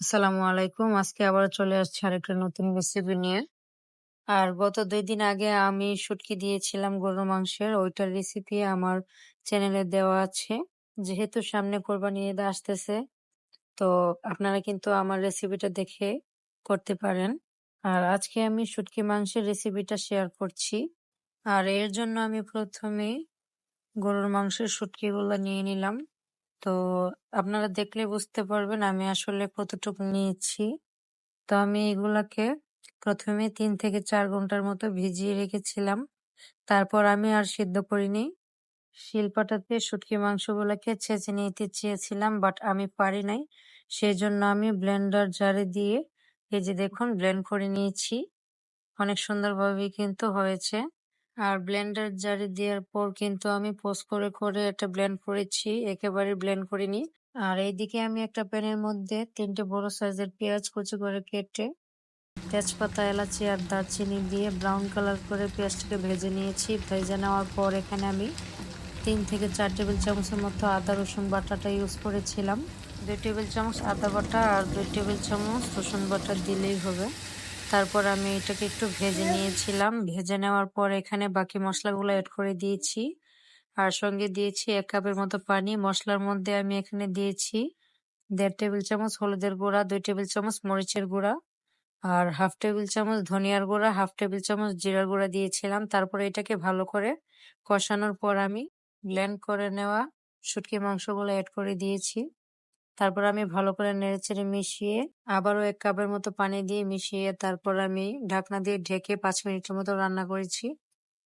আসসালামু আলাইকুম। আজকে আবারও চলে আসছি আরেকটা নতুন রেসিপি নিয়ে। আর গত ২ দিন আগে আমি শুটকি দিয়েছিলাম গরুর মাংসের, ওইটার রেসিপি আমার চ্যানেলে দেওয়া আছে। যেহেতু সামনে কোরবানি ঈদ আসতেছে, তো আপনারা কিন্তু আমার রেসিপিটা দেখে করতে পারেন। আর আজকে আমি শুটকি মাংসের রেসিপিটা শেয়ার করছি। আর এর জন্য আমি প্রথমেই গরুর মাংসের শুটকিগুলো নিয়ে নিলাম। তো আপনারা দেখলে বুঝতে পারবেন আমি আসলে কতটুকু নিয়েছি। তো আমি এগুলাকে প্রথমে তিন থেকে চার ঘণ্টার মতো ভিজিয়ে রেখেছিলাম। তারপর আমি আর সিদ্ধ করিনি। শিলপাটাতে শুটকি মাংসগুলোকে ছেঁচে নিতে চেয়েছিলাম, বাট আমি পারি নাই। সেই জন্য আমি ব্লেন্ডার জারে দিয়ে এই যে দেখুন, ব্লেন্ড করে নিয়েছি। অনেক সুন্দরভাবে কিন্তু হয়েছে। আর ব্লেন্ডার জারে দেওয়ার পর কিন্তু আমি পোস্ট করে করে এটা ব্লেন্ড করেছি, একেবারে ব্লেন্ড করিনি। আর এইদিকে আমি একটা প্যানের মধ্যে তিনটে বড় সাইজের পেঁয়াজ কুচি করে কেটে তেজপাতা, এলাচি আর দারচিনি দিয়ে ব্রাউন কালার করে পেঁয়াজটাকে ভেজে নিয়েছি। ভেজে নেওয়ার পর এখানে আমি তিন থেকে চার টেবিল চামচের মতো আদা, রসুন বাটাটা ইউজ করেছিলাম। দুই টেবিল চামচ আদা বাটা আর দুই টেবিল চামচ রসুন বাটা দিলেই হবে। তারপর আমি এটাকে একটু ভেজে নিয়েছিলাম। ভেজে নেওয়ার পর এখানে বাকি মশলাগুলো অ্যাড করে দিয়েছি। আর সঙ্গে দিয়েছি এক কাপের মতো পানি। মশলার মধ্যে আমি এখানে দিয়েছি দেড় টেবিল চামচ হলুদের গুঁড়া, দুই টেবিল চামচ মরিচের গুঁড়া আর হাফ টেবিল চামচ ধনিয়ার গুঁড়া, হাফ টেবিল চামচ জিরার গুঁড়া দিয়েছিলাম। তারপরে এটাকে ভালো করে কষানোর পর আমি ব্লেন্ড করে নেওয়া শুটকি মাংসগুলো অ্যাড করে দিয়েছি। তারপর আমি ভালো করে নেড়েচেড়ে মিশিয়ে আবারও এক কাপের মতো পানি দিয়ে মিশিয়ে তারপর আমি ঢাকনা দিয়ে ঢেকে পাঁচ মিনিটের মতো রান্না করেছি।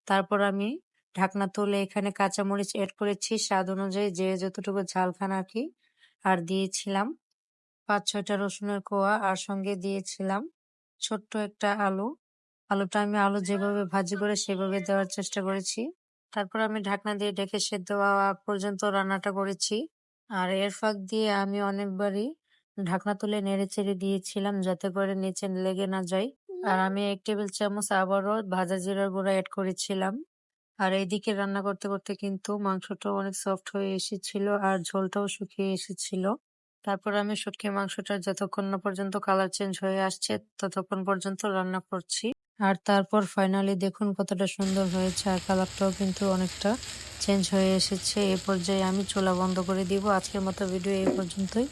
তারপর আমি ঢাকনা তুলে এখানে কাঁচামরিচ এড করেছি। স্বাদ অনুযায়ী যে যতটুকু ঝাল খান আর কি আর দিয়েছিলাম। পাঁচ, ছয়টা রসুনের কোয়া আর সঙ্গে দিয়েছিলাম ছোট্ট একটা আলু। আলুটা আমি আলু যেভাবে ভাজি করে সেভাবে দেওয়ার চেষ্টা করেছি। তারপর আমি ঢাকনা দিয়ে ঢেকে সেদ্ধ হওয়া পর্যন্ত রান্নাটা করেছি। আর এর ফাঁক দিয়ে আমি অনেকবারই ঢাকনা তুলে নেড়ে চেড়ে দিয়েছিলাম যাতে করে নিচে লেগে না যায়। আর আমি এক টেবিল চামচ আবারও ভাজা জিরার গুঁড়া অ্যাড করেছিলাম। আর এইদিকে রান্না করতে করতে কিন্তু মাংসটা অনেক সফট হয়ে এসেছিল আর ঝোলটাও শুকিয়ে এসেছিল। তারপর আমি শুটকি মাংসটা যতক্ষণ না পর্যন্ত কালার চেঞ্জ হয়ে আসছে, ততক্ষণ পর্যন্ত রান্না করছি। আর তারপর ফাইনালি দেখুন কতটা সুন্দর হয়েছে আর কালারটাও কিন্তু অনেকটা চেঞ্জ হয়ে এসেছে। এ পর্যায়ে আমি চোলা বন্ধ করে দিব। আজকের মতো ভিডিও এই পর্যন্তই।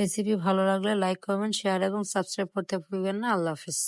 রেসিপি ভালো লাগলে লাইক কমেন্ট শেয়ার এবং সাবস্ক্রাইব করতে ভুলবেন না। আল্লাহ হাফিজ।